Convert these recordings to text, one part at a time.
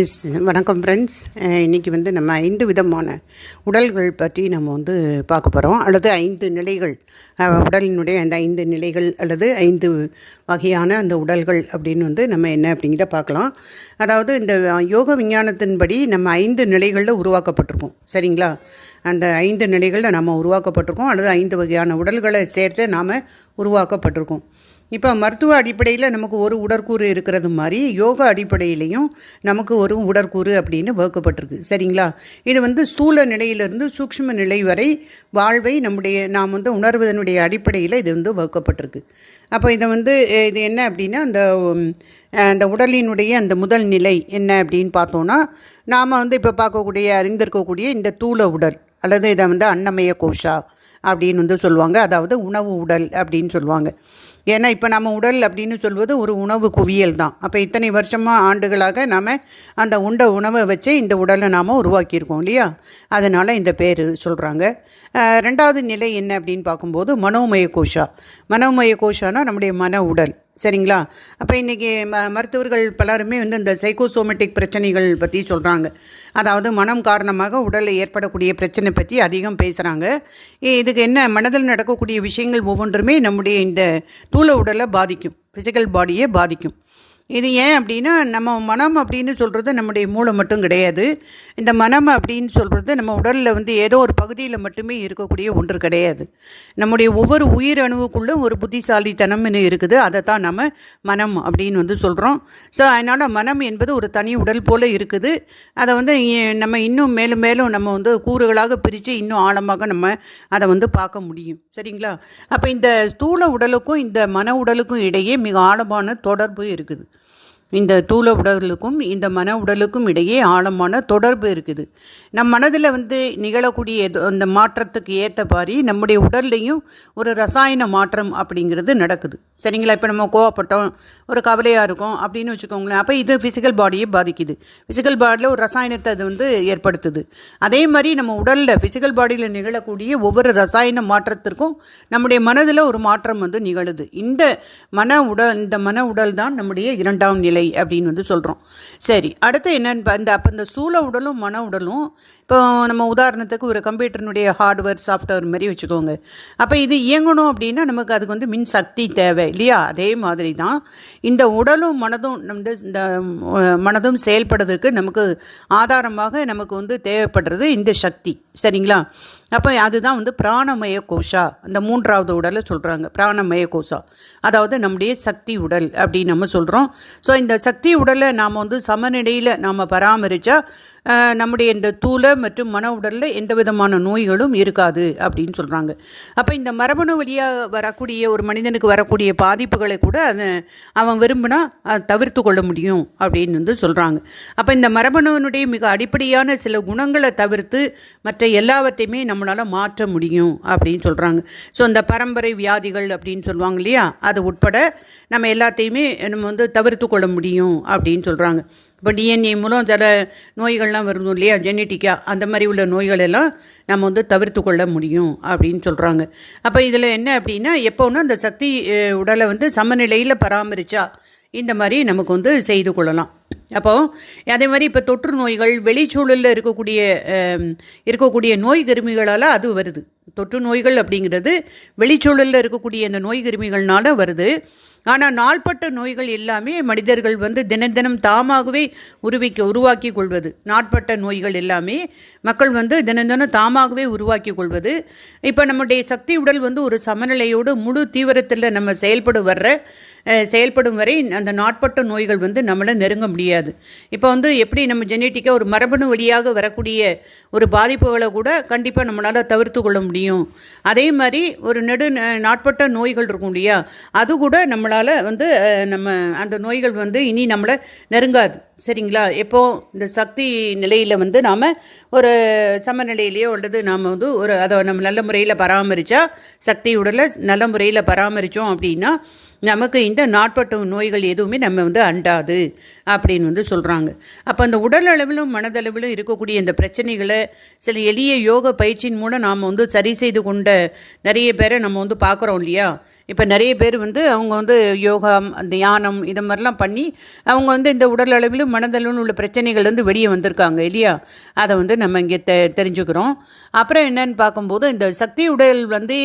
S வணக்கம் friends இன்றைக்கி வந்து நம்ம ஐந்து விதமான உடல்கள் பற்றி நம்ம வந்து பார்க்க போகிறோம் அல்லது ஐந்து நிலைகள். உடலினுடைய அந்த ஐந்து நிலைகள் அல்லது ஐந்து வகையான அந்த உடல்கள் அப்படின்னு வந்து நம்ம என்ன அப்படிங்கிறத பார்க்கலாம். அதாவது இந்த யோக விஞ்ஞானத்தின்படி நம்ம ஐந்து நிலைகளில் உருவாக்கப்பட்டிருக்கோம் சரிங்களா? அந்த ஐந்து நிலைகளில் நம்ம உருவாக்கப்பட்டிருக்கோம். அல்லது ஐந்து வகையான உடல்களை சேர்த்து நாம் உருவாக்கப்பட்டிருக்கோம். இப்போ மருத்துவ அடிப்படையில் நமக்கு ஒரு உடற்கூறு இருக்கிறது மாதிரி யோகா அடிப்படையிலையும் நமக்கு ஒரு உடற்கூறு அப்படின்னு வகுக்கப்பட்டிருக்கு. சரிங்களா? இது வந்து ஸ்தூல நிலையிலிருந்து சூக்ஷ்ம நிலை வரை வாழ்வை நம்முடைய நாம் வந்து உணர்வதனுடைய அடிப்படையில் இது வந்து வகுக்கப்பட்டிருக்கு. அப்போ இதை வந்து இது என்ன அப்படின்னா அந்த அந்த உடலினுடைய அந்த முதல் நிலை என்ன அப்படின்னு பார்த்தோன்னா நாம் வந்து இப்போ பார்க்கக்கூடிய அறிந்திருக்கக்கூடிய இந்த தூள உடல் அல்லது இதை வந்து அன்னமய கோஷா அப்படின்னு வந்து சொல்லுவாங்க. அதாவது உணவு உடல் அப்படின்னு சொல்லுவாங்க. ஏன்னா இப்போ நம்ம உடல் அப்படின்னு சொல்வது ஒரு உணவு குவியல் தான். அப்போ இத்தனை வருஷமாக ஆண்டுகளாக நாம் அந்த உண்ட உணவை வச்சு இந்த உடலை நாம் உருவாக்கியிருக்கோம் இல்லையா? அதனால் இந்த பேர் சொல்கிறாங்க ரெண்டாவது நிலை என்ன அப்படின்னு பார்க்கும்போது மனோமய கோஷா மனோமய கோஷானா நம்முடைய மன உடல். சரிங்களா? அப்போ இன்றைக்கி ம மருத்துவர்கள் பலருமே வந்து இந்த சைக்கோசோமெட்டிக் பிரச்சனைகள் பற்றி சொல்கிறாங்க அதாவது மனம் காரணமாக உடலில் ஏற்படக்கூடிய பிரச்சனை பற்றி அதிகம் பேசுகிறாங்க இதுக்கு என்ன மனதில் நடக்கக்கூடிய விஷயங்கள் ஒவ்வொன்றுமே நம்முடைய இந்த தூள உடலை பாதிக்கும். ஃபிசிக்கல் பாடியை பாதிக்கும். இது ஏன் அப்படின்னா நம்ம மனம் அப்படின்னு சொல்கிறது நம்முடைய மூளை மட்டும் கிடையாது. இந்த மனம் அப்படின்னு சொல்கிறது நம்ம உடலில் வந்து ஏதோ ஒரு பகுதியில் மட்டுமே இருக்கக்கூடிய ஒன்று கிடையாது. நம்முடைய ஒவ்வொரு உயிர் அணுவுக்குள்ளும் ஒரு புத்திசாலித்தனம்னு இருக்குது. அதை தான் நம்ம மனம் அப்படின்னு வந்து சொல்கிறோம் ஸோ அதனால் மனம் என்பது ஒரு தனி உடல் போல் இருக்குது. அதை வந்து நம்ம இன்னும் மேலும் மேலும் நம்ம வந்து கூறுகளாக பிரித்து இன்னும் ஆழமாக நம்ம அதை வந்து பார்க்க முடியும். சரிங்களா? அப்போ இந்த ஸ்தூல உடலுக்கும் இந்த மன உடலுக்கும் இடையே மிக ஆழமான தொடர்பு இருக்குது. இந்த தூள உடலுக்கும் இந்த மன உடலுக்கும் இடையே ஆழமான தொடர்பு இருக்குது. நம் மனதில் வந்து நிகழக்கூடிய எது- அந்த மாற்றத்துக்கு ஏற்ற மாதிரி நம்முடைய உடல்லையும் ஒரு ரசாயன மாற்றம் அப்படிங்கிறது நடக்குது. சரிங்களா? இப்போ நம்ம கோவப்பட்டோம் ஒரு கவலையாக இருக்கும் அப்படின்னு வச்சுக்கோங்களேன் அப்போ இது ஃபிசிக்கல் பாடியை பாதிக்குது. ஃபிசிக்கல் பாடியில் ஒரு ரசாயனத்தை அது வந்து ஏற்படுத்துது. அதே மாதிரி நம்ம உடலில் ஃபிசிக்கல் பாடியில் நிகழக்கூடிய ஒவ்வொரு ரசாயன மாற்றத்திற்கும் நம்முடைய மனதில் ஒரு மாற்றம் வந்து நிகழுது. இந்த மன உடல் இந்த மன உடல் தான் நம்முடைய இரண்டாம் நிலை. அப்படின்னு வந்து சொல்கிறோம் சரி அடுத்து என்னென்னு பா- இந்த அப்போ இந்த சூழ உடலும் மன உடலும் இப்போ நம்ம உதாரணத்துக்கு ஒரு கம்ப்யூட்டரினுடைய ஹார்ட்வேர் சாஃப்ட்வேர் மாதிரி வச்சுக்கோங்க. அப்போ இது இயங்கணும் அப்படின்னா நமக்கு அதுக்கு வந்து மின் சக்தி தேவை இல்லையா? அதே மாதிரி தான் இந்த உடலும் மனதும் வந்து இந்த மனதும் செயல்படுறதுக்கு நமக்கு ஆதாரமாக நமக்கு வந்து தேவைப்படுறது இந்த சக்தி. சரிங்களா? அப்போ அதுதான் வந்து பிராணமய கோஷா. அந்த மூன்றாவது உடலை சொல்கிறாங்க பிராணமய கோஷா. அதாவது நம்முடைய சக்தி உடல் அப்படின்னு நம்ம சொல்கிறோம் ஸோ இந்த சக்தி உடலை நாம் வந்து சமநிலையில் நாம் பராமரித்தா நம்முடைய இந்த தூள மற்றும் மன உடலில் எந்த விதமான நோய்களும் இருக்காது அப்படின்னு சொல்கிறாங்க அப்போ இந்த மரபணு வழியாக வரக்கூடிய ஒரு மனிதனுக்கு வரக்கூடிய பாதிப்புகளை கூட அதை அவன் விரும்பினா அதை தவிர்த்து கொள்ள முடியும் அப்படின்னு வந்து சொல்கிறாங்க அப்போ இந்த மரபணுவனுடைய மிக அடிப்படையான சில குணங்களை தவிர்த்து மற்ற எல்லாவற்றையுமே நம்மளால் மாற்ற முடியும் அப்படின்னு சொல்கிறாங்க ஸோ இந்த பரம்பரை வியாதிகள் அப்படின்னு சொல்லுவாங்க இல்லையா? அது உட்பட நம்ம எல்லாத்தையுமே நம்ம வந்து தவிர்த்து கொள்ள முடியும் அப்படின்னு சொல்கிறாங்க இப்போ டிஎன்ஏ மூலம் சில நோய்கள்லாம் வரும் இல்லையா? ஜெனட்டிக்காக அந்த மாதிரி உள்ள நோய்கள் எல்லாம் நம்ம வந்து தவிர்த்து கொள்ள முடியும் அப்படின்னு சொல்கிறாங்க அப்போ இதில் என்ன அப்படின்னா எப்போன்னா அந்த சக்தி உடலை வந்து சமநிலையில் பராமரித்தா இந்த மாதிரி நமக்கு வந்து செய்து கொள்ளலாம். அப்போது அதே மாதிரி இப்போ தொற்று நோய்கள் வெளிச்சூழலில் இருக்கக்கூடிய இருக்கக்கூடிய நோய் கிருமிகளால் அது வருது. தொற்று நோய்கள் அப்படிங்கிறது வெளிச்சூழலில் இருக்கக்கூடிய இந்த நோய் கிருமிகள்னால வருது. ஆனால் நாள்பட்ட நோய்கள் எல்லாமே மனிதர்கள் வந்து தினம் தாமாகவே உருவிக்க உருவாக்கி கொள்வது. நாட்பட்ட நோய்கள் எல்லாமே மக்கள் வந்து தினம் தினம் தாமாகவே உருவாக்கி கொள்வது. இப்போ நம்முடைய சக்தி உடல் வந்து ஒரு சமநிலையோடு முழு தீவிரத்தில் நம்ம செயல்படும் வர்ற செயல்படும் வரை அந்த நாட்பட்ட நோய்கள் வந்து நம்மளை நெருங்க முடியாது. இப்போ வந்து எப்படி நம்ம ஜெனட்டிக்காக ஒரு மரபணு வழியாக வரக்கூடிய ஒரு பாதிப்புகளை கூட கண்டிப்பாக நம்மளால் தவிர்த்து கொள்ள முடியும். அதே மாதிரி ஒரு நெடு ந- நாட்பட்ட நோய்கள் இருக்கும் இல்லையா? அது கூட நம்மளால் வந்து நம்ம அந்த நோய்கள் வந்து இனி நம்மளை நெருங்காது. சரிங்களா? எப்போ இந்த சக்தி நிலையில் வந்து நாம் ஒரு சமநிலையிலேயோ அல்லது நாம் வந்து ஒரு அதை நம்ம நல்ல முறையில் பராமரித்தா சக்தி உடலை நல்ல முறையில் பராமரித்தோம் அப்படின்னா நமக்கு இந்த நாட்பட்ட நோய்கள் எதுவுமே நம்ம வந்து அண்டாது அப்படின்னு வந்து சொல்கிறாங்க அப்போ அந்த உடல் அளவிலும் மனதளவிலும் இருக்கக்கூடிய இந்த பிரச்சனைகளை சில எளிய யோக பயிற்சியின் மூலம் நாம் வந்து சரி செய்து கொண்ட நிறைய பேரை நம்ம வந்து பார்க்குறோம் இல்லையா? இப்போ நிறைய பேர் வந்து அவங்க வந்து யோகா தியானம் இதை மாதிரிலாம் பண்ணி அவங்க வந்து இந்த உடல் அளவிலும் மனதளவிலும் உள்ள பிரச்சனைகள் வந்து வெளியே வந்திருக்காங்க இல்லையா? அதை வந்து நம்ம இங்கே தெ தெரிஞ்சுக்கிறோம். அப்புறம் என்னன்னு பார்க்கும்போது இந்த சக்தி உடல் வந்து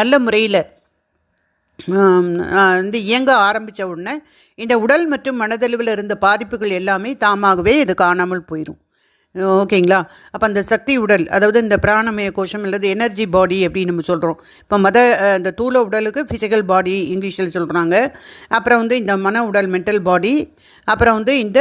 நல்ல முறையில் வந்து இயங்க ஆரம்பித்த உடனே இந்த உடல் மற்றும் மனதளவில் இருந்த பாதிப்புகள் எல்லாமே தாமாகவே இது காணாமல் போயிடும் ஓகேங்களா? அப்போ அந்த சக்தி உடல் அதாவது இந்த பிராணமய கோஷம் அல்லது எனர்ஜி பாடி அப்படின்னு நம்ம சொல்கிறோம் இப்போ மத இந்த தூள உடலுக்கு ஃபிசிக்கல் பாடி இங்கிலீஷில் சொல்கிறாங்க அப்புறம் வந்து இந்த மன உடல் மென்டல் பாடி அப்புறம் வந்து இந்த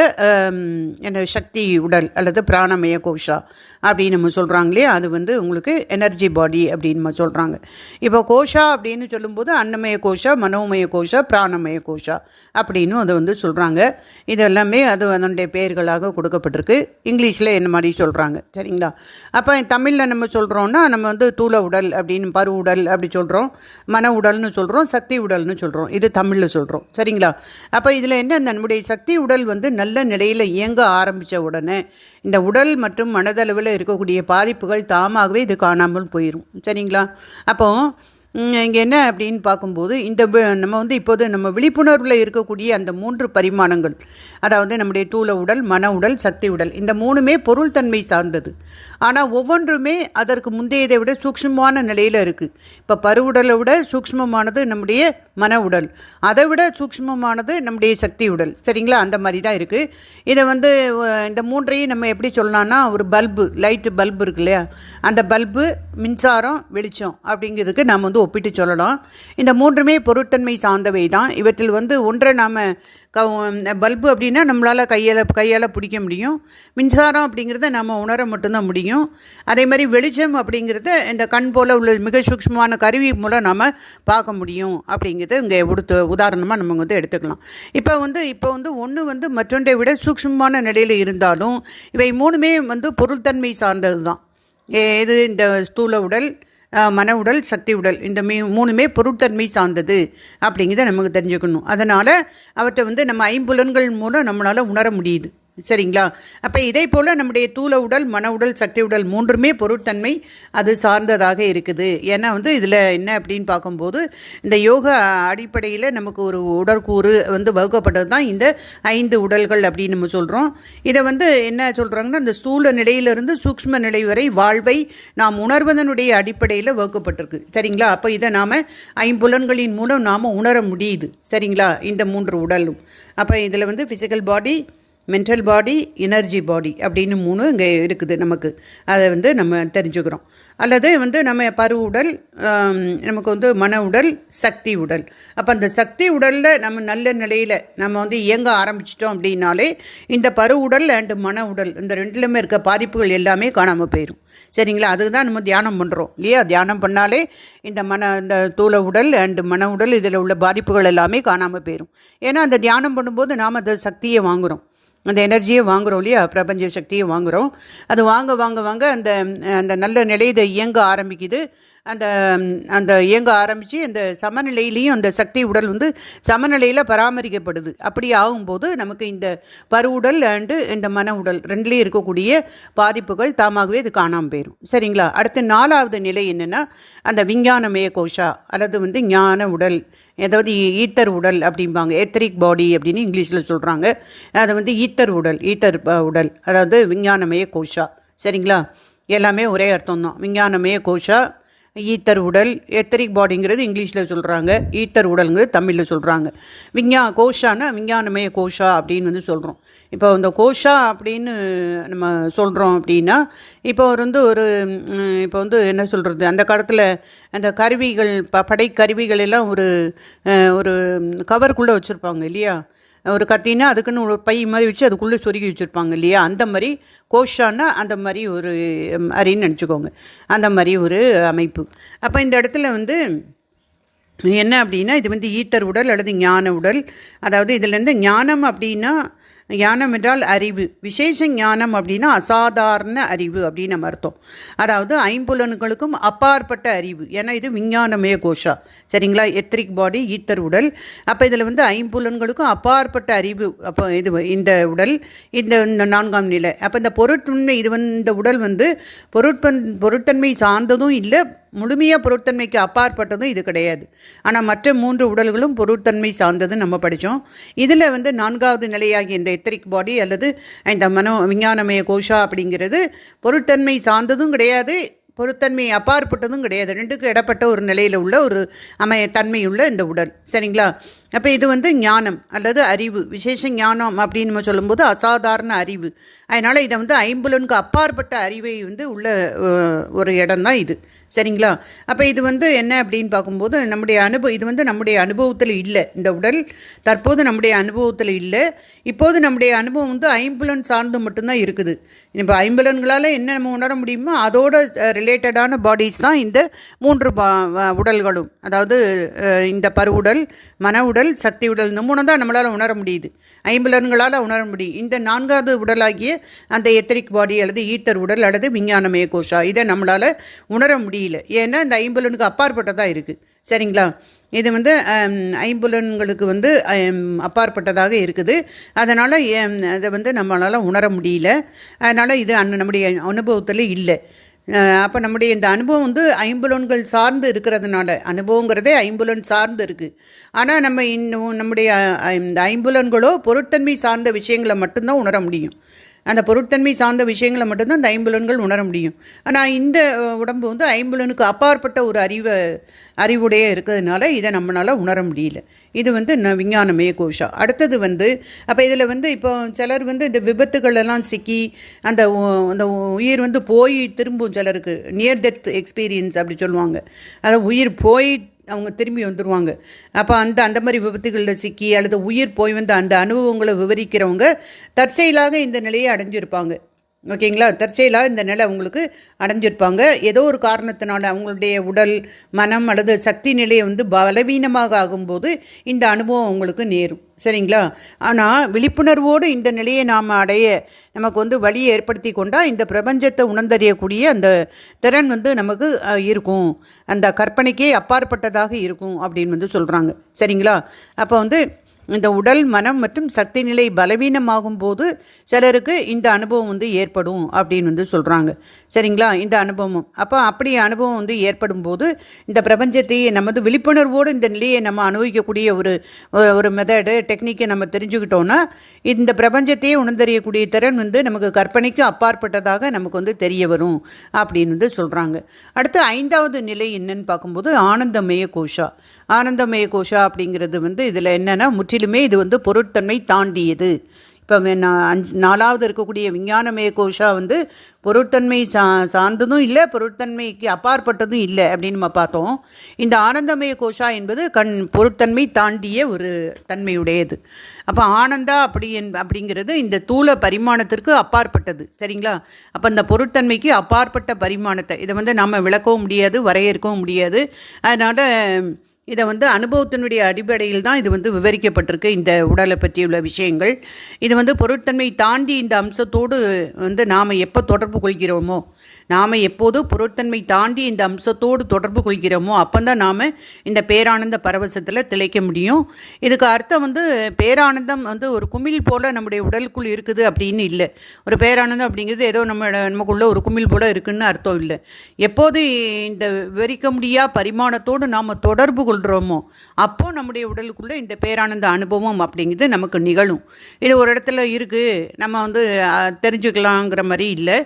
என்ன சக்தி உடல் அல்லது பிராணமய கோஷா அப்படின்னு நம்ம சொல்கிறாங்களே அது வந்து உங்களுக்கு எனர்ஜி பாடி அப்படின்னு நம்ம சொல்கிறாங்க இப்போ கோஷா அப்படின்னு சொல்லும்போது அன்னமய கோஷா மனோமய கோஷா பிராணமய கோஷா அப்படின்னு அதை வந்து சொல்கிறாங்க இது எல்லாமே அது அதனுடைய பெயர்களாக கொடுக்கப்பட்டிருக்கு. இங்கிலீஷில் இந்த மாதிரி சொல்கிறாங்க சரிங்களா? அப்போ தமிழில் நம்ம சொல்கிறோன்னா நம்ம வந்து தூள உடல் அப்படின்னு பரு உடல் அப்படி சொல்கிறோம் மன உடல்னு சொல்கிறோம் சக்தி உடல்னு சொல்கிறோம் இது தமிழில் சொல்கிறோம் சரிங்களா? அப்போ இதில் என்ன நம்முடைய சக்தி உடல் வந்து நல்ல நிலையில் இயங்க ஆரம்பித்த உடனே இந்த உடல் மற்றும் மனதளவில் இருக்கக்கூடிய பாதிப்புகள் தாமாகவே இது காணாமல் போயிடும் சரிங்களா? அப்போது இங்கே என்ன அப்படின்னு பார்க்கும்போது இந்த நம்ம வந்து இப்போது நம்ம விழிப்புணர்வில் இருக்கக்கூடிய அந்த மூன்று பரிமாணங்கள். அதாவது நம்முடைய தூள உடல் மன உடல் சக்தி உடல். இந்த மூணுமே பொருள் தன்மை சார்ந்தது. ஆனால் ஒவ்வொன்றுமே அதற்கு முந்தையதை விட சூக்ஷ்மமான நிலையில் இருக்குது இப்போ பருவுடலை விட சூக்ஷ்மமானது நம்முடைய மன உடல். அதை விட சூக்ஷ்மமானது நம்முடைய சக்தி உடல். சரிங்களா? அந்த மாதிரி தான் இருக்குது இதை வந்து இந்த மூன்றையும் நம்ம எப்படி சொல்லலாம்னா ஒரு பல்பு லைட்டு பல்பு இருக்கு இல்லையா? அந்த பல்பு மின்சாரம் வெளிச்சம் அப்படிங்கிறதுக்கு நாம் வந்து ஒப்பிட்டு சொல்லலாம். இந்த மூன்றுமே பொருட்தன்மை சார்ந்தவை தான். இவற்றில் வந்து ஒன்றை நாம் க பல்பு அப்படின்னா நம்மளால் கையால் கையால் பிடிக்க முடியும். மின்சாரம் அப்படிங்கிறத நம்ம உணர மட்டும்தான் முடியும். அதே மாதிரி வெளிச்சம் அப்படிங்கிறத இந்த கண் போல் உள்ள மிக சூக்ஷ்மமான கருவி மூலம் நம்ம பார்க்க முடியும் அப்படிங்கிறது இங்கே கொடுத்து உதாரணமாக நம்ம வந்து எடுத்துக்கலாம். இப்போ வந்து இப்போ வந்து ஒன்று வந்து மற்றொன்றை விட சூக்ஷ்மமான நிலையில் இருந்தாலும் இவை மூணுமே வந்து பொருள்தன்மை சார்ந்தது தான் இது இந்த ஸ்தூல உடல் மன உடல் சக்தி உடல் இந்த மீ மூணுமே பொருட்தன்மை சார்ந்தது அப்படிங்கிறத நமக்கு தெரிஞ்சுக்கணும். அதனால் அவற்றை வந்து நம்ம ஐம்புலன்கள் மூலம் நம்மளால் உணர முடியுது. சரிங்களா? அப்போ இதே போல் நம்முடைய தூல உடல் மன உடல் சக்தி உடல் மூன்றுமே பொருட்தன்மை அது சார்ந்ததாக இருக்குது. ஏன்னா வந்து இதில் என்ன அப்படின்னு பார்க்கும்போது இந்த யோகா அடிப்படையில் நமக்கு ஒரு உடற்கூறு வந்து வகுக்கப்பட்டது தான் இந்த ஐந்து உடல்கள் அப்படின்னு நம்ம சொல்கிறோம் இதை வந்து என்ன சொல்கிறாங்கன்னா இந்த ஸ்தூல நிலையிலிருந்து சூக்ஷ்ம நிலை வரை வாழ்வை நாம் உணர்வதனுடைய அடிப்படையில் வகுக்கப்பட்டிருக்கு. சரிங்களா? அப்போ இதை நாம் ஐம்புலன்களின் மூலம் நாம் உணர முடியுது. சரிங்களா? இந்த மூன்று உடலும். அப்போ இதில் வந்து physical body mental body energy body அப்படின்னு மூணு இங்கே இருக்குது நமக்கு. அதை வந்து நம்ம தெரிஞ்சுக்கிறோம். அல்லது வந்து நம்ம பரு உடல் நமக்கு வந்து மன உடல் சக்தி உடல். அப்போ அந்த சக்தி உடலில் நம்ம நல்ல நிலையில் நம்ம வந்து இயங்க ஆரம்பிச்சிட்டோம் அப்படின்னாலே இந்த பரு உடல் அண்டு மன உடல் இந்த ரெண்டுலையுமே இருக்க பாதிப்புகள் எல்லாமே காணாமல் போயிடும் சரிங்களா? அதுக்கு தான் நம்ம தியானம் பண்ணுறோம் இல்லையா? தியானம் பண்ணாலே இந்த மன இந்த தூள உடல் அண்டு மன உடல் இதில் உள்ள பாதிப்புகள் எல்லாமே காணாமல் போயிடும் ஏன்னா அந்த தியானம் பண்ணும்போது நாம் அந்த சக்தியை வாங்குகிறோம் அந்த எனர்ஜியை வாங்குகிறோம் இல்லையா? பிரபஞ்ச சக்தியை வாங்குகிறோம் அது வாங்க வாங்க வாங்க அந்த அந்த நல்ல நிலையை இயங்க ஆரம்பிக்குது. அந்த அந்த இயங்க ஆரம்பித்து அந்த சமநிலையிலையும் அந்த சக்தி உடல் வந்து சமநிலையில் பராமரிக்கப்படுது. அப்படி ஆகும்போது நமக்கு இந்த பருவுடல் அண்டு இந்த மன உடல் ரெண்டுலேயும் இருக்கக்கூடிய பாதிப்புகள் தாமாகவே இது காணாமல் போயிடும் சரிங்களா? அடுத்து நாலாவது நிலை என்னென்னா அந்த விஞ்ஞானமய கோஷா அல்லது வந்து ஞான உடல் அதாவது ஈத்தர் உடல் அப்படிம்பாங்க. எத்தரிக் பாடி அப்படின்னு இங்கிலீஷில் சொல்கிறாங்க அது வந்து ஈத்தர் உடல் ஈத்தர் உடல். அதாவது விஞ்ஞானமய கோஷா. சரிங்களா? எல்லாமே ஒரே அர்த்தம் தான் விஞ்ஞானமய கோஷா ஈத்தர் உடல் எத்தரிக் பாடிங்கிறது இங்கிலீஷில் சொல்கிறாங்க ஈத்தர் உடலுங்கிறது தமிழில் சொல்கிறாங்க விஞ்ஞா கோஷானா விஞ்ஞானமய கோஷா அப்படின்னு வந்து சொல்கிறோம் இப்போ இந்த கோஷா அப்படின்னு நம்ம சொல்கிறோம் அப்படின்னா இப்போ வந்து ஒரு இப்போ வந்து என்ன சொல்கிறது அந்த காலத்தில் அந்த கருவிகள் ப படைக்கருவிகள் எல்லாம் ஒரு ஒரு கவருக்குள்ளே வச்சுருப்பாங்க இல்லையா? ஒரு கத்தினா அதுக்குன்னு ஒரு பை மாதிரி வச்சு அதுக்குள்ளே சொருகி வச்சுருப்பாங்க இல்லையா? அந்த மாதிரி கோஷான்னா அந்த மாதிரி ஒரு அறின்னு அரின்னு நினச்சிக்கோங்க. அந்த மாதிரி ஒரு அமைப்பு. அப்போ இந்த இடத்துல வந்து என்ன அப்படின்னா இது வந்து ஈத்தர் உடல் அல்லது ஞான உடல். அதாவது இதுலேருந்து ஞானம் அப்படின்னா ஞானம் என்றால் அறிவு. விசேஷ ஞானம் அப்படின்னா அசாதாரண அறிவு அப்படின்னு நம்ம அர்த்தம். அதாவது ஐம்புலன்களுக்கும் அப்பாற்பட்ட அறிவு. ஏன்னா இது விஞ்ஞானமய கோஷா. சரிங்களா? எத்ரிக் பாடி ஈத்தர் உடல். அப்போ இதில் வந்து ஐம்புலன்களுக்கும் அப்பாற்பட்ட அறிவு. அப்போ இது இந்த உடல் இந்த இந்த நான்காம் நிலை. அப்போ இந்த பொருட்தன்மை இது வந்து இந்த உடல் வந்து பொருட்பன் பொருட்தன்மை சார்ந்ததும் இல்லை முழுமையாக பொருட்தன்மைக்கு அப்பாற்பட்டதும் இது கிடையாது. ஆனால் மற்ற மூன்று உடல்களும் பொருட்தன்மை சார்ந்தது நம்ம படித்தோம் இதில் வந்து நான்காவது நிலையாகிய இந்த எத்தரிக் பாடி அல்லது இந்த மனோ விஞ்ஞானமய கோஷா அப்படிங்கிறது பொருட்தன்மை சார்ந்ததும் கிடையாது பொருத்தன்மை அப்பாற்பட்டதும் கிடையாது. ரெண்டுக்கும் இடப்பட்ட ஒரு நிலையில் உள்ள ஒரு அமைய தன்மையுள்ள இந்த உடல். சரிங்களா? அப்போ இது வந்து ஞானம் அல்லது அறிவு. விசேஷ ஞானம் அப்படின்னு நம்ம சொல்லும்போது அசாதாரண அறிவு. அதனால் இதை வந்து ஐம்புலனுக்கு அப்பாற்பட்ட அறிவை வந்து உள்ள ஒரு இடம் தான் இது. சரிங்களா? அப்போ இது வந்து என்ன அப்படின்னு பார்க்கும்போது நம்முடைய அனுபவம் இது வந்து நம்முடைய அனுபவத்தில் இல்லை. இந்த உடல் தற்போது நம்முடைய அனுபவத்தில் இல்லை. இப்போது நம்முடைய அனுபவம் வந்து ஐம்புலன் சார்ந்து மட்டும்தான் இருக்குது. இப்போ ஐம்புலன்களால் என்ன நம்ம உணர முடியுமோ அதோட ரிலேட்டடான பாடிஸ் தான் இந்த மூன்று பா உடல்களும். அதாவது இந்த பருவுடல் மன உடல் உடல் சக்தி உடல் இந்த மூணு தான் நம்மளால் உணர முடியுது. ஐம்புலன்களால் உணர முடியும். இந்த நான்காவது உடலாகிய அந்த எத்தரிக் பாடி அல்லது ஈத்தர் உடல் அல்லது விஞ்ஞானமய கோஷா இதை நம்மளால் உணர முடியல. ஏன்னா இந்த ஐம்புலனுக்கு அப்பாற்பட்டதாக இருக்குது சரிங்களா? இது வந்து ஐம்புலன்களுக்கு வந்து அப்பாற்பட்டதாக இருக்குது. அதனால் அதை வந்து நம்மளால் உணர முடியல. அதனால் இது அன் நம்முடைய அனுபவத்தில் இல்லை. அப்போ நம்முடைய இந்த அனுபவம் வந்து ஐம்புலன்கள் சார்ந்து இருக்கிறதுனால அனுபவங்கிறதே ஐம்புலன் சார்ந்து இருக்குது ஆனால் நம்ம இன்னும் நம்முடைய இந்த ஐம்புலன்களோ பொருட்தன்மை சார்ந்த விஷயங்களை மட்டும்தான் உணர முடியும். அந்த பொருட்தன்மை சார்ந்த விஷயங்களை மட்டும்தான் அந்த ஐம்புலன்கள் உணர முடியும். ஆனால் இந்த உடம்பு வந்து ஐம்புலனுக்கு அப்பாற்பட்ட ஒரு அறிவை அறிவுடைய இருக்கிறதுனால இதை நம்மளால் உணர முடியல. இது வந்து ந விஞ்ஞானமே கோஷா. அடுத்தது வந்து அப்போ இதில் வந்து இப்போ சிலர் வந்து இந்த விபத்துகளெல்லாம் சிக்கி அந்த அந்த உயிர் வந்து போய் திரும்பும் சிலருக்கு நியர் டெத் எக்ஸ்பீரியன்ஸ் அப்படி சொல்லுவாங்க. அதாவது உயிர் போய் அவங்க திரும்பி வந்துடுவாங்க அப்போ அந்த அந்த மாதிரி விபத்துகளில் சிக்கி அல்லது உயிர் போய் வந்த அந்த அனுபவங்களை விவரிக்கிறவங்க தற்செயலாக இந்த நிலையை அடைஞ்சிருப்பாங்க. ஓகேங்களா? தற்செயலாக இந்த நிலை அவங்களுக்கு அடைஞ்சிருப்பாங்க. ஏதோ ஒரு காரணத்தினால அவங்களுடைய உடல் மனம் அல்லது சக்தி நிலையை வந்து பலவீனமாக ஆகும்போது இந்த அனுபவம் அவங்களுக்கு நேரும். சரிங்களா? ஆனால் விழிப்புணர்வோடு இந்த நிலையை நாம் அடைய நமக்கு வந்து வழியை ஏற்படுத்தி கொண்டால் இந்த பிரபஞ்சத்தை உணர்ந்தறியக்கூடிய அந்த திறன் வந்து நமக்கு இருக்கும். அந்த கற்பனைக்கே அப்பாற்பட்டதாக இருக்கும் அப்படின்னு வந்து சொல்கிறாங்க சரிங்களா? அப்போ வந்து இந்த உடல் மனம் மற்றும் சக்தி நிலை பலவீனமாகும் போது சிலருக்கு இந்த அனுபவம் வந்து ஏற்படும் அப்படின்னு வந்து சொல்கிறாங்க சரிங்களா? இந்த அனுபவம். அப்போ அப்படி அனுபவம் வந்து ஏற்படும் போது இந்த பிரபஞ்சத்தையே நமது விழிப்புணர்வோடு இந்த நிலையை நம்ம அனுபவிக்கக்கூடிய ஒரு ஒரு- மெதடு மெத்தடு டெக்னிக்கை நம்ம தெரிஞ்சுக்கிட்டோன்னா இந்த பிரபஞ்சத்தையே உணர்ந்தறியக்கூடிய திறன் வந்து நமக்கு கற்பனைக்கு அப்பாற்பட்டதாக நமக்கு வந்து தெரிய வரும் அப்படின்னு வந்து சொல்கிறாங்க அடுத்து ஐந்தாவது நிலை என்னன்னு பார்க்கும்போது ஆனந்தமய கோஷா. ஆனந்தமய கோஷா அப்படிங்கிறது வந்து இதில் என்னென்னா முற்றிலும் இது வந்து பொருட்தன்மை தாண்டியது. இப்போ அஞ்சு நாலாவது இருக்கக்கூடிய விஞ்ஞானமய கோஷா வந்து பொருட்தன்மை சா சார்ந்ததும் இல்லை பொருட்தன்மைக்கு அப்பாற்பட்டதும் இல்லை அப்படின்னு நம்ம பார்த்தோம். இந்த ஆனந்தமய கோஷா என்பது கண் பொருட்தன்மை தாண்டிய ஒரு தன்மையுடையது. அப்போ ஆனந்தா அப்படி என் அப்படிங்கிறது இந்த தூள பரிமாணத்திற்கு அப்பாற்பட்டது. சரிங்களா? அப்போ இந்த பொருட்தன்மைக்கு அப்பாற்பட்ட பரிமாணத்தை இதை வந்து நாம் விளக்கவும் முடியாது வரையறுக்கவும் முடியாது. அதனால் இதை வந்து அனுபவத்தினுடைய அடிப்படையில் தான் இது வந்து விவரிக்கப்பட்டிருக்கு இந்த உடலை பற்றியுள்ள விஷயங்கள். இது வந்து பொருட்தன்மை தாண்டி இந்த அம்சத்தோடு வந்து நாம் எப்போ தொடர்பு கொள்கிறோமோ நாம் எப்போது பொருட்தன்மை தாண்டி இந்த அம்சத்தோடு தொடர்பு கொள்கிறோமோ அப்போ தான் நாம் இந்த பேரானந்த பரவசத்தில் திளைக்க முடியும். இதுக்கு அர்த்தம் வந்து பேரானந்தம் வந்து ஒரு குமிழ் போல் நம்முடைய உடலுக்குள் இருக்குது அப்படின்னு இல்லை. ஒரு பேரானந்தம் அப்படிங்கிறது ஏதோ நம்ம நமக்குள்ள ஒரு குமிழ் போல் இருக்குன்னு அர்த்தம் இல்லை. எப்போது இந்த விவரிக்க முடியா பரிமாணத்தோடு நாம் தொடர்பு கொள்கிறோமோ அப்போ நம்முடைய உடலுக்குள்ளே இந்த பேரானந்த அனுபவம் அப்படிங்கிறது நமக்கு நிகழும். இது ஒரு இடத்துல இருக்குது நம்ம வந்து தெரிஞ்சுக்கலாங்கிற மாதிரி இல்லை.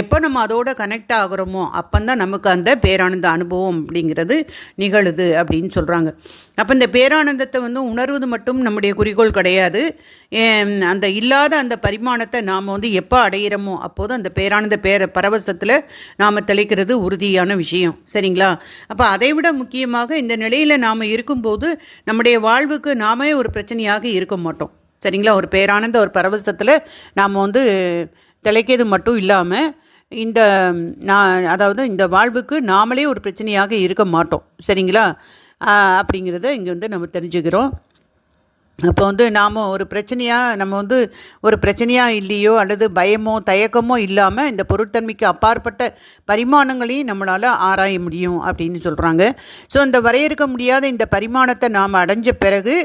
எப்போ நம்ம அதோட கனெக்ட் ஆகிறோமோ அப்போந்தான் நமக்கு அந்த பேரானந்த அனுபவம் அப்படிங்கிறது நிகழுது அப்படின்னு சொல்கிறாங்க அப்போ இந்த பேரானந்தத்தை வந்து உணர்வது மட்டும் நம்முடைய குறிக்கோள் கிடையாது. அந்த இல்லாத அந்த பரிமாணத்தை நாம் வந்து எப்போ அடையிறோமோ அப்போது அந்த பேரானந்த பேர பரவசத்தில் நாம் தெளிக்கிறது உறுதியான விஷயம். சரிங்களா? அப்போ அதை விட முக்கியமாக இந்த நிலையில் நாம் இருக்கும்போது நம்முடைய வாழ்வுக்கு நாமே ஒரு பிரச்சனையாக இருக்க மாட்டோம். சரிங்களா? ஒரு பேரானந்த ஒரு பரவசத்தில் நாம் வந்து திளைக்கிறது மட்டும் இல்லாமல் இந்த நான் அதாவது இந்த வாழ்வுக்கு நாமளே ஒரு பிரச்சனையாக இருக்க மாட்டோம். சரிங்களா? அப்படிங்கிறத இங்கே வந்து நம்ம தெரிஞ்சுக்கிறோம். அப்போ வந்து நாம் ஒரு பிரச்சனையாக நம்ம வந்து ஒரு பிரச்சனையாக இல்லையோ அல்லது பயமோ தயக்கமோ இல்லாமல் இந்த பொருட்தன்மைக்கு அப்பாற்பட்ட பரிமாணங்களையும் நம்மளால் ஆராய முடியும் அப்படின்னு சொல்கிறாங்க ஸோ இந்த வரையறுக்க முடியாத இந்த பரிமாணத்தை நாம் அடைஞ்ச பிறகு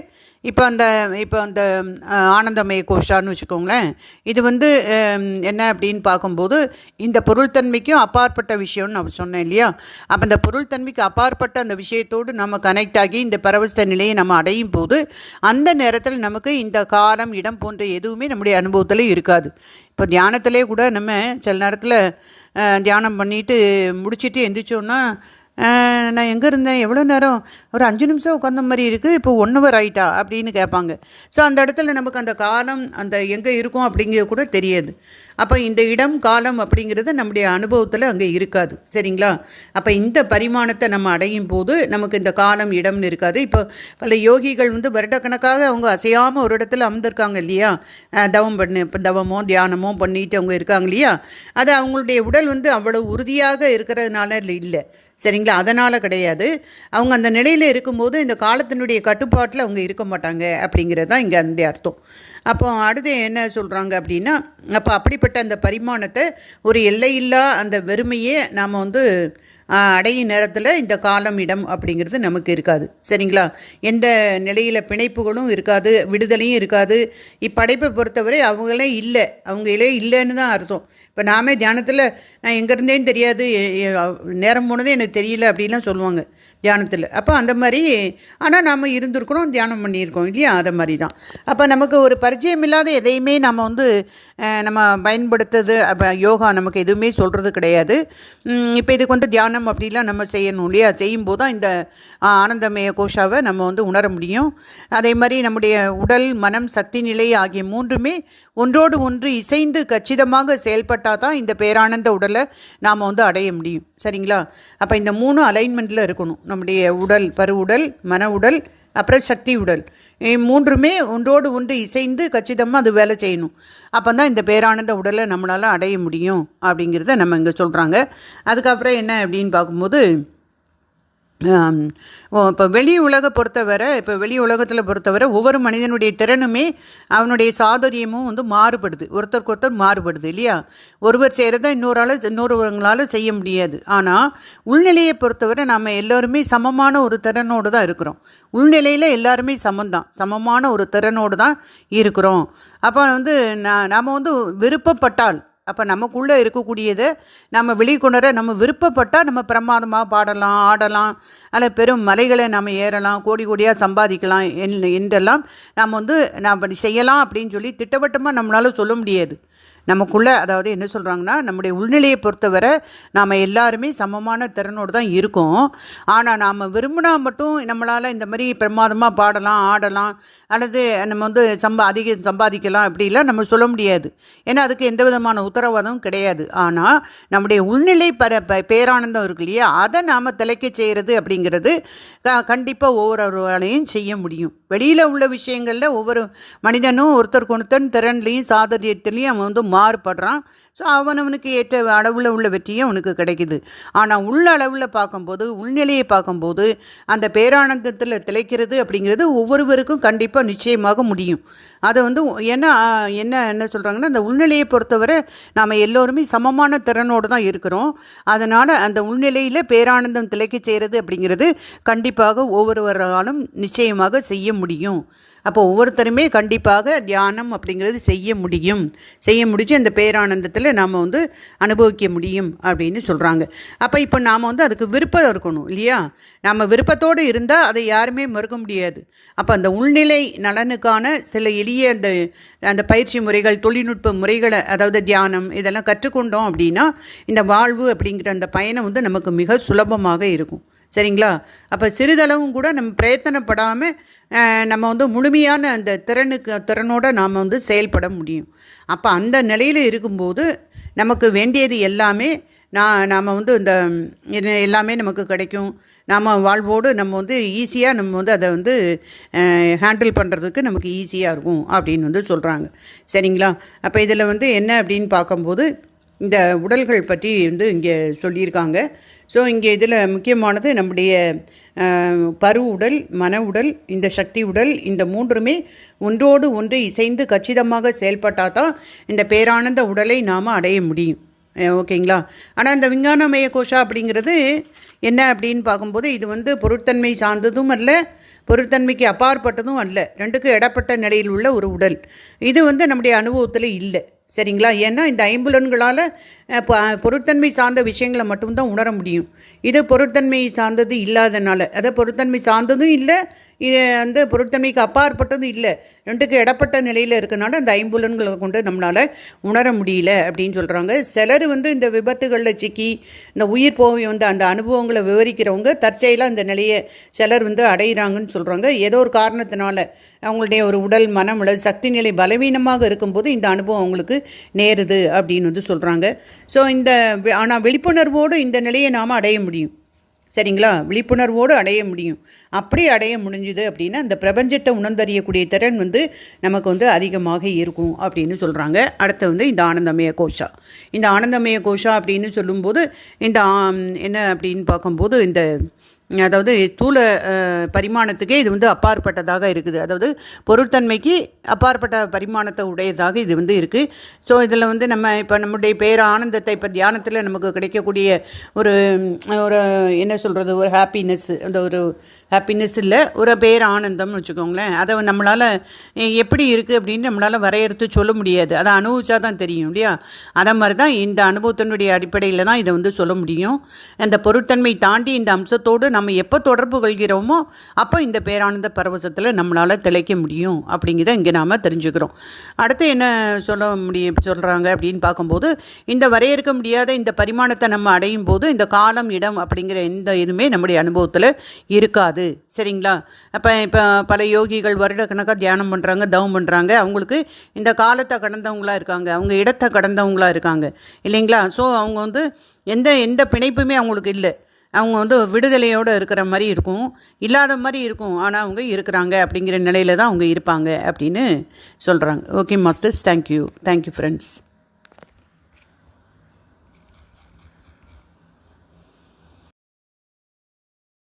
இப்போ அந்த இப்போ அந்த ஆனந்தமய கோஷான்னு வச்சுக்கோங்களேன். இது வந்து என்ன அப்படின்னு பார்க்கும்போது இந்த பொருள்தன்மைக்கும் அப்பாற்பட்ட விஷயம்னு நான் சொன்னேன் இல்லையா? அப்போ இந்த பொருள்தன்மைக்கு அப்பாற்பட்ட அந்த விஷயத்தோடு நம்ம கனெக்ட் ஆகி இந்த பரவச நிலையை நம்ம அடையும் போது அந்த நேரத்தில் நமக்கு இந்த காலம் இடம் போன்ற எதுவுமே நம்முடைய அனுபவத்தில் இருக்காது. இப்போ தியானத்திலே கூட நம்ம சில நேரத்தில் தியானம் பண்ணிட்டு முடிச்சிட்டு எந்திரிச்சோன்னா நான் எங்கே இருந்தேன்? எவ்வளோ நேரம்? ஒரு அஞ்சு நிமிஷம் உட்காந்த மாதிரி இருக்குது இப்போ ஒன் ஹவர் ஆயிட்டா? அப்படின்னு கேட்பாங்க. ஸோ அந்த இடத்துல நமக்கு அந்த காலம் அந்த எங்கே இருக்கும் அப்படிங்கிறது கூட தெரியாது. அப்போ இந்த இடம் காலம் அப்படிங்கிறது நம்முடைய அனுபவத்தில் அங்கே இருக்காது. சரிங்களா? அப்போ இந்த பரிமாணத்தை நம்ம அடையும் போது நமக்கு இந்த காலம் இடம்னு இருக்காது. இப்போ பல யோகிகள் வந்து வருடக்கணக்காக அவங்க அசையாமல் ஒரு இடத்துல அமர்ந்திருக்காங்க இல்லையா? தவம் பண்ணு இப்போ தவமோ தியானமோ பண்ணிட்டு அவங்க இருக்காங்க இல்லையா? அது அவங்களுடைய உடல் வந்து அவ்வளோ உறுதியாக இருக்கிறதுனால இல்லை. சரிங்களா? அதனால் கிடையாது. அவங்க அந்த நிலையில் இருக்கும்போது இந்த காலத்தினுடைய கட்டுப்பாட்டில் அவங்க இருக்க மாட்டாங்க அப்படிங்கிறது தான் இங்கே அந்த அர்த்தம். அப்போ அடுத்து என்ன சொல்கிறாங்க அப்படின்னா அப்போ அப்படிப்பட்ட அந்த பரிமாணத்தை ஒரு எல்லையில்லா அந்த வெறுமையே நாம் வந்து அடையும் நேரத்தில் இந்த காலம் இடம் அப்படிங்கிறது நமக்கு இருக்காது. சரிங்களா? எந்த நிலையில் பிணைப்புகளும் இருக்காது விடுதலையும் இருக்காது. இப்படைப்பை பொறுத்தவரை அவங்களே இல்லை. அவங்களே இல்லைன்னு தான் அர்த்தம். இப்போ நாமே தியானத்தில் நான் எங்கேருந்தேன்னு தெரியாது நேரம் போனதே எனக்கு தெரியல அப்படின்லாம் சொல்லுவாங்க. தியானத்தில். அப்போ அந்த மாதிரி ஆனால் நாம் இருந்திருக்கிறோம் தியானம் பண்ணியிருக்கோம் இல்லையா? அதை மாதிரி தான். அப்போ நமக்கு ஒரு பரிச்சயம் இல்லாத எதையுமே நம்ம வந்து நம்ம பயன்படுத்துறது அப்போ யோகா நமக்கு எதுவுமே சொல்கிறது கிடையாது. இப்போ இதுக்கு வந்து தியானம் அப்படிலாம் நம்ம செய்யணும் இல்லையா? செய்யும்போது தான் இந்த ஆனந்தமய கோஷாவை நம்ம வந்து உணர முடியும். அதே மாதிரி நம்முடைய உடல் மனம் சக்தி நிலை ஆகிய மூன்றுமே ஒன்றோடு ஒன்று இசைந்து கச்சிதமாக செயல்பட்டால் தான் இந்த பேரானந்த உடலை நாம் வந்து அடைய முடியும். சரிங்களா? அப்போ இந்த மூணு அலைன்மெண்ட்டில் இருக்கணும். நம்முடைய உடல் பரு உடல் மன உடல் அப்புறம் சக்தி உடல். மூன்றுமே ஒன்றோடு ஒன்று இசைந்து கச்சிதமாக அது வேலை செய்யணும். அப்போ தான் இந்த பேரானந்த உடலை நம்மளால் அடைய முடியும் அப்படிங்கிறத நம்ம இங்கே சொல்கிறாங்க அதுக்கப்புறம் என்ன அப்படின்னு பார்க்கும்போது இப்போ வெளி உலக பொறுத்தவரை இப்போ வெளி உலகத்தில் பொறுத்தவரை ஒவ்வொரு மனிதனுடைய திறனுமே அவனுடைய சாதுரியமும் வந்து மாறுபடுது. ஒருத்தருக்கு ஒருத்தர் மாறுபடுது இல்லையா? ஒருவர் செய்கிறத இன்னொரு இன்னொருவங்களால் செய்ய முடியாது. ஆனால் உள்நிலையை பொறுத்தவரை நம்ம எல்லோருமே சமமான ஒரு திறனோடு தான் இருக்கிறோம். உள்நிலையில் எல்லாருமே சமந்தான் சமமான ஒரு திறனோடு தான் இருக்கிறோம். அப்போ வந்து நான் நாம் வந்து விருப்பப்பட்டால் அப்போ நமக்குள்ளே இருக்கக்கூடியது நம்ம வெளிக்கொணர நம்ம விருப்பப்பட்டால் நம்ம பிரமாதமாக பாடலாம் ஆடலாம். அல்ல பெரும் மலைகளை நம்ம ஏறலாம் கோடி கோடியாக சம்பாதிக்கலாம் என்- என்றெல்லாம் நாம் வந்து நாம் செய்யலாம் அப்படின்னு சொல்லி திட்டவட்டமாக நம்மளால் சொல்ல முடியாது. நமக்குள்ளே அதாவது என்ன சொல்கிறாங்கன்னா நம்முடைய உள்நிலையை பொறுத்தவரை நாம் எல்லாருமே சமமான திறனோடு தான் இருக்கோம். ஆனால் நாம் விரும்பினா மட்டும் நம்மளால் இந்த மாதிரி பிரமாதமாக பாடலாம் ஆடலாம் அல்லது நம்ம வந்து சம்பா அதிக சம்பாதிக்கலாம் அப்படிலாம் நம்ம சொல்ல முடியாது. ஏன்னா அதுக்கு எந்த விதமான உத்தரவாதமும் கிடையாது. ஆனால் நம்முடைய உள்நிலை பர ப- பேரானந்தம் இருக்கு இல்லையா? அதை நாம் தலைக்க செய்கிறது அப்படிங்கிறது கண்டிப்பாக ஒவ்வொருவராலையும் செய்ய முடியும். வெளியில் உள்ள விஷயங்களில் ஒவ்வொரு மனிதனும் ஒருத்தருக்கு ஒருத்தன் திறன்லையும் சாதரியத்துலேயும் அவன் வந்து மாறுபடுறான். ஸோ அவனவனுக்கு ஏற்ற அளவில் உள்ள வெற்றியும் அவனுக்கு கிடைக்குது. ஆனால் உள்ள அளவில் பார்க்கும்போது உள்நிலையை பார்க்கும்போது அந்த பேரானந்தத்தில் திளைக்கிறது அப்படிங்கிறது ஒவ்வொருவருக்கும் கண்டிப்பாக நிச்சயமாக முடியும். அதை வந்து ஏன்னா என்ன என்ன சொல்கிறாங்கன்னா அந்த உள்நிலையை பொறுத்தவரை நாம் எல்லோருமே சமமான திறனோடு தான் இருக்கிறோம். அதனால் அந்த உள்நிலையில் பேரானந்தம் திளைக்க செய்கிறது அப்படிங்கிறது கண்டிப்பாக ஒவ்வொருவராலும் நிச்சயமாக செய்ய முடியும். அப்போ ஒவ்வொருத்தருமே கண்டிப்பாக தியானம் அப்படிங்கிறது செய்ய முடியும். செய்ய முடிச்சு அந்த பேரானந்தத்தில் நாம் வந்து அனுபவிக்க முடியும் அப்படின்னு சொல்கிறாங்க அப்போ இப்போ நாம் வந்து அதுக்கு விருப்பம் இருக்கணும் இல்லையா? நம்ம விருப்பத்தோடு இருந்தால் அதை யாருமே மறுக்க முடியாது. அப்போ அந்த உள்நிலை நலனுக்கான சில எளிய அந்த அந்த பயிற்சி முறைகள் தொழில்நுட்ப முறைகளை அதாவது தியானம் இதெல்லாம் கற்றுக்கொண்டோம் அப்படின்னா இந்த வாழ்வு அப்படிங்கிற அந்த பயணம் வந்து நமக்கு மிக சுலபமாக இருக்கும். சரிங்களா? அப்போ சிறிதளவும் கூட நம்ம பிரயத்தனப்படாமல் நம்ம வந்து முழுமையான அந்த திறனுக்கு திறனோடு நாம் வந்து செயல்பட முடியும். அப்போ அந்த நிலையில் இருக்கும்போது நமக்கு வேண்டியது எல்லாமே நான் நாம் வந்து இந்த இது எல்லாமே நமக்கு கிடைக்கும். நாம் வாழ்வோடு நம்ம வந்து ஈஸியாக நம்ம வந்து அதை வந்து ஹேண்டில் பண்ணுறதுக்கு நமக்கு ஈஸியாக இருக்கும் அப்படின்னு வந்து சொல்கிறாங்க சரிங்களா? அப்போ இதில் வந்து என்ன அப்படின்னு பார்க்கும்போது இந்த உடல்கள் பற்றி வந்து இங்கே சொல்லியிருக்காங்க. ஸோ இங்கே இதில் முக்கியமானது நம்முடைய பரு உடல் மன உடல் இந்த சக்தி உடல் இந்த மூன்றுமே ஒன்றோடு ஒன்று இசைந்து கச்சிதமாக செயல்பட்டால் தான் இந்த பேரானந்த உடலை நாம் அடைய முடியும். ஓகேங்களா? ஆனால் இந்த விஞ்ஞானமய கோஷா அப்படிங்கிறது என்ன அப்படின்னு பார்க்கும்போது இது வந்து பொருட்தன்மை சார்ந்ததும் அல்ல பொருட்தன்மைக்கு அப்பாற்பட்டதும் அல்ல. ரெண்டுக்கும் இடப்பட்ட நிலையில் உள்ள ஒரு உடல். இது வந்து நம்முடைய அனுபவத்தில் இல்லை. சரிங்களா? ஏன்னா இந்த ஐம்புலன்களால் பொருட்தன்மை சார்ந்த விஷயங்களை மட்டும்தான் உணர முடியும். இது பொருட்தன்மை சார்ந்தது இல்லாதனால. அதாவது பொருட்தன்மை சார்ந்ததும் இல்லை இது வந்து பொருட்தன்மைக்கு அப்பாற்பட்டதும் இல்லை. ரெண்டுக்கு இடப்பட்ட நிலையில் இருக்கனால அந்த ஐம்புலன்களை கொண்டு நம்மளால் உணர முடியல அப்படின்னு சொல்கிறாங்க சிலர் வந்து இந்த விபத்துகளில் சிக்கி இந்த உயிர் போவி வந்து அந்த அனுபவங்களை விவரிக்கிறவங்க தற்செயலாக இந்த நிலையை சிலர் வந்து அடையிறாங்கன்னு சொல்கிறாங்க ஏதோ ஒரு காரணத்தினால அவங்களுடைய ஒரு உடல் மனம் அல்லது சக்தி நிலை பலவீனமாக இருக்கும்போது இந்த அனுபவம் அவங்களுக்கு நேருது அப்படின்னு வந்து சொல்கிறாங்க ஸோ இந்த ஆனால் விழிப்புணர்வோடு இந்த நிலையை நாம் அடைய முடியும். சரிங்களா? விழிப்புணர்வோடு அடைய முடியும். அப்படி அடைய முடிஞ்சுது அப்படின்னா அந்த பிரபஞ்சத்தை உணர்ந்தறியக்கூடிய திறன் வந்து நமக்கு வந்து அதிகமாக இருக்கும் அப்படின்னு சொல்கிறாங்க அடுத்து வந்து இந்த ஆனந்தமய கோஷா. இந்த ஆனந்தமய கோஷா அப்படின்னு சொல்லும்போது இந்த என்ன அப்படின்னு பார்க்கும்போது இந்த அதாவது தூள பரிமாணத்துக்கே இது வந்து அப்பாற்பட்டதாக இருக்குது. அதாவது பொருட்தன்மைக்கு அப்பாற்பட்ட பரிமாணத்தை உடையதாக இது வந்து இருக்குது ஸோ இதில் வந்து நம்ம இப்போ நம்முடைய பேர் ஆனந்தத்தை இப்போ தியானத்தில் நமக்கு கிடைக்கக்கூடிய ஒரு ஒரு என்ன சொல்கிறது ஒரு ஹாப்பினஸ் அந்த ஒரு ஹாப்பினஸ் இல்லை ஒரு பேர் ஆனந்தம்னு வச்சுக்கோங்களேன். அதை நம்மளால் எப்படி இருக்குது அப்படின்னு நம்மளால் வரையறுத்து சொல்ல முடியாது. அதை அனுபவிச்சா தான் தெரியும் இல்லையா? அதை மாதிரி தான் இந்த அனுபவத்தினுடைய அடிப்படையில் தான் இதை வந்து சொல்ல முடியும். அந்த பொருட்தன்மை தாண்டி இந்த அம்சத்தோடு நம்ம எப்போ தொடர்பு கொள்கிறோமோ அப்போ இந்த பேரானந்த பரவசத்தில் நம்மளால் திளைக்க முடியும் அப்படிங்கிறத இங்கே நாம் தெரிஞ்சுக்கிறோம். அடுத்து என்ன சொல்ல முடியும் சொல்கிறாங்க அப்படின்னு பார்க்கும்போது இந்த வரையறுக்க முடியாத இந்த பரிமாணத்தை நம்ம அடையும் போது இந்த காலம் இடம் அப்படிங்கிற எந்த இதுவுமே நம்முடைய அனுபவத்தில் இருக்காது. சரிங்களா? அப்போ இப்போ பல யோகிகள் வருடக்கணக்காக தியானம் பண்ணுறாங்க தவம் பண்ணுறாங்க அவங்களுக்கு இந்த காலத்தை கடந்தவங்களாக இருக்காங்க. அவங்க இடத்தை கடந்தவங்களாக இருக்காங்க. இல்லைங்களா? ஸோ அவங்க வந்து எந்த எந்த பிணைப்புமே அவங்களுக்கு இல்லை. அவங்க வந்து விடுதலையோடு இருக்கிற மாதிரி இருக்கும். இல்லாத மாதிரி இருக்கும். ஆனால் அவங்க இருக்கிறாங்க அப்படிங்கிற நிலையில் தான் அவங்க இருப்பாங்க அப்படின்னு சொல்கிறாங்க okay masters thank you thank you friends